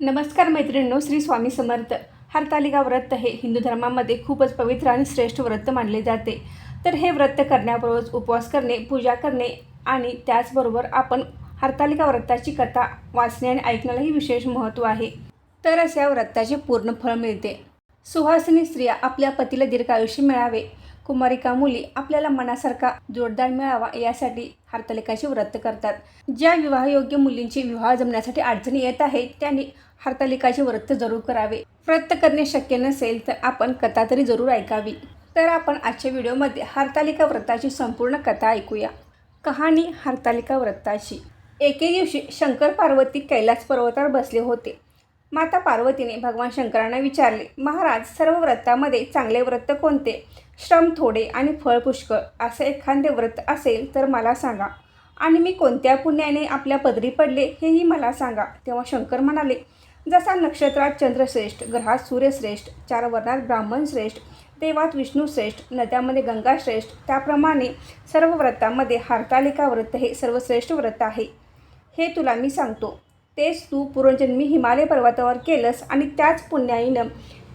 नमस्कार मैत्रिणींनो श्री स्वामी समर्थ. हरतालिका व्रत हे हिंदू धर्मामध्ये खूपच पवित्र आणि श्रेष्ठ व्रत मानले जाते. तर हे व्रत करण्याबरोबर उपवास करणे पूजा करणे आणि त्याचबरोबर आपण हरतालिका व्रताची कथा वाचणे आणि ऐकण्यालाही विशेष महत्त्व आहे. तर या व्रताचे पूर्ण फळ मिळते. सुहासिनी स्त्रिया आपल्या पतीला दीर्घ आयुष्य मिळावे. कुमारिका मुली आपल्याला मनासारखा जोडदार मिळावा यासाठी हरतालिकाचे व्रत करतात. ज्या विवाहयोग्य मुलींची विवाह जमण्यासाठी अडचणी येत आहेत त्यांनी हरतालिकाचे व्रत जरूर करावे. व्रत करणे शक्य नसेल तर आपण कथा तरी जरूर ऐकावी. तर आपण आजच्या व्हिडिओमध्ये हरतालिका व्रताची संपूर्ण कथा ऐकूया. कहाणी हरतालिका व्रताची एके दिवशी शंकर पार्वती कैलास पर्वतावर बसले होते. माता पार्वतीने भगवान शंकरांना विचारले महाराज सर्व व्रतामध्ये चांगले व्रत कोणते? श्रम थोडे आणि फळ पुष्कळ असे एखादे व्रत असेल तर मला सांगा. आणि मी कोणत्या पुण्याने आपल्या पदरी पडले हेही मला सांगा. तेव्हा शंकर म्हणाले जसा नक्षत्रात चंद्रश्रेष्ठ ग्रहात सूर्यश्रेष्ठ चार वर्णात ब्राह्मण श्रेष्ठ देवात विष्णू श्रेष्ठ नद्यामध्ये गंगा श्रेष्ठ त्याप्रमाणे सर्व व्रतामध्ये हारतालिका व्रत हे सर्वश्रेष्ठ व्रत आहे. हे तुला मी सांगतो. तेच तू पूर्वजन्मी हिमालय पर्वतावर केलंस आणि त्याच पुण्याईनं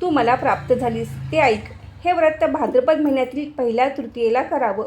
तू मला प्राप्त झालीस. ते ऐक. हे व्रत भाद्रपद महिन्यातील पहिल्या तृतीयेला करावं.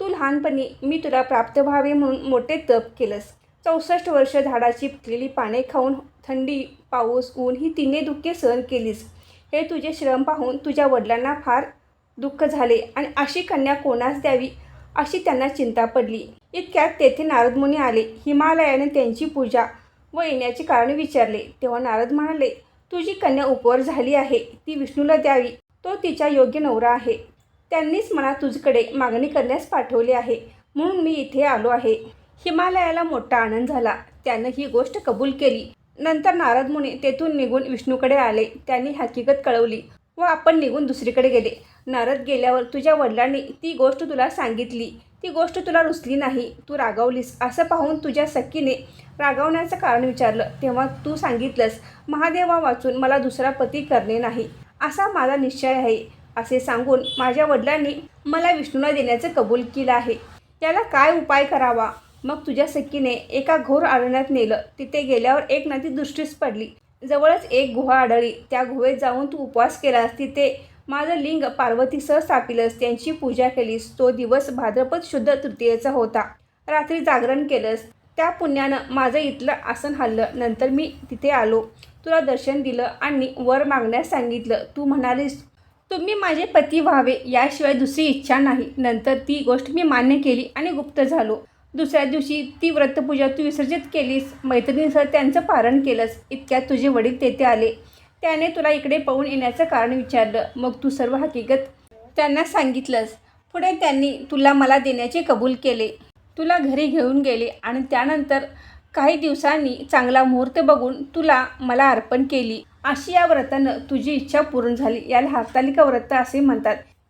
तू लहानपणी मी तुला प्राप्त व्हावे म्हणून मोठे तप केलंस. चौसष्ट वर्ष झाडाची पिकलेली पाने खाऊन थंडी पाऊस ऊन ही तिन्ही दुःखे सहन केलीस. हे तुझे श्रम पाहून तुझ्या वडिलांना फार दुःख झाले आणि अशी कन्या कोणास द्यावी अशी त्यांना चिंता पडली. इतक्यात तेथे नारदमुनी आले. हिमालयाने त्यांची पूजा व येण्याची कारण विचारले. तेव्हा नारद म्हणाले तुझी कन्या उपवर झाली आहे. ती विष्णूला द्यावी. तो तिचा योग्य नवरा आहे. त्यांनीच मला तुझकडे मागणी करण्यास पाठवले आहे. म्हणून मी इथे आलो आहे. हिमालयाला मोठा आनंद झाला. त्यानं ही गोष्ट कबूल केली. नंतर नारद मुनी तेथून निघून विष्णूकडे आले. त्यांनी हकीकत कळवली. व आपण निघून दुसरीकडे गेले. नारद गेल्यावर तुझ्या वडिलांनी ती गोष्ट तुला सांगितली. ती गोष्ट तुला रुचली नाही. तू रागावलीस असं पाहून तुझ्या सखीने रागावण्याचं कारण विचारलं. तेव्हा तू सांगितलंस महादेवा वाचून मला दुसरा पती करणे नाही. असा माझा निश्चय आहे. असे सांगून माझ्या वडिलांनी मला विष्णूला देण्याचं कबूल केलं आहे. त्याला काय उपाय करावा? मग तुझ्या सखीने एका घोर अरण्यात नेलं. तिथे गेल्यावर एक नदी दृष्टीस पडली. जवळच एक गुहा आढळली. त्या गुहेत जाऊन तू उपवास केलास तिथे माझं लिंग पार्वतीसह स्थापिलंस त्यांची पूजा केलीस. तो दिवस भाद्रपद शुद्ध तृतीयेचा होता. रात्री जागरण केलंस. त्या पुण्यानं माझं इथलं आसन हल्लं नंतर मी तिथे आलो. तुला दर्शन दिलं आणि वर मागण्यास सांगितलं. तू म्हणालीस तुम्ही माझे पती व्हावे याशिवाय दुसरी इच्छा नाही. नंतर ती गोष्ट मी मान्य केली आणि गुप्त झालो. दुसऱ्या दिवशी ती व्रतपूजा तू विसर्जित केलीस मैत्रिणीसह त्यांचं पारण केलंस इतक्यात तुझे वडील तेथे आले. त्याने तुला इकडे पाहून येण्याचं कारण विचारलं. मग तू सर्व हकीकत त्यांना सांगितलंस. पुढे त्यांनी तुला मला देण्याचे कबूल केले. तुला घरी घेऊन गेले आणि त्यानंतर काही दिवसांनी चांगला मुहूर्त बघून तुला मला अर्पण केली. अशी या व्रतानं तुझी इच्छा पूर्ण झाली. याला हरतालिका व्रत असे म्हणतात.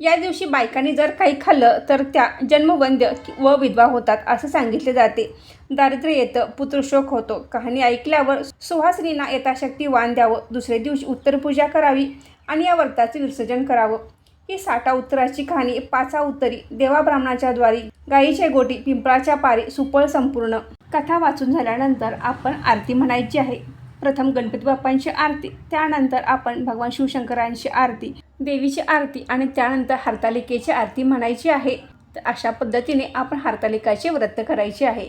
या दिवशी बायकांनी जर काही खाल्लं तर त्या जन्मवंद्य व विधवा होतात असं सांगितले जाते. दारिद्र्य येतं पुत्रशोक होतो. कहाणी ऐकल्यावर सुहासिनींना यथाशक्ती वाण द्यावं. दुसऱ्या दिवशी उत्तरपूजा करावी आणि या व्रताचे विसर्जन करावं. ही साठा उत्तराची कहाणी पाचा उत्तरी देवा ब्राह्मणाच्या द्वारी गाईच्या गोटी पिंपळाच्या पारी सुपळ संपूर्ण. कथा वाचून झाल्यानंतर आपण आरती म्हणायची आहे. प्रथम गणपती बाप्पांची आरती त्यानंतर आपण भगवान शिवशंकरांची आरती देवीची आरती आणि त्यानंतर हरतालिकेची आरती म्हणायची आहे. तर अशा पद्धतीने आपण हरतालिकाचे व्रत करायचे आहे.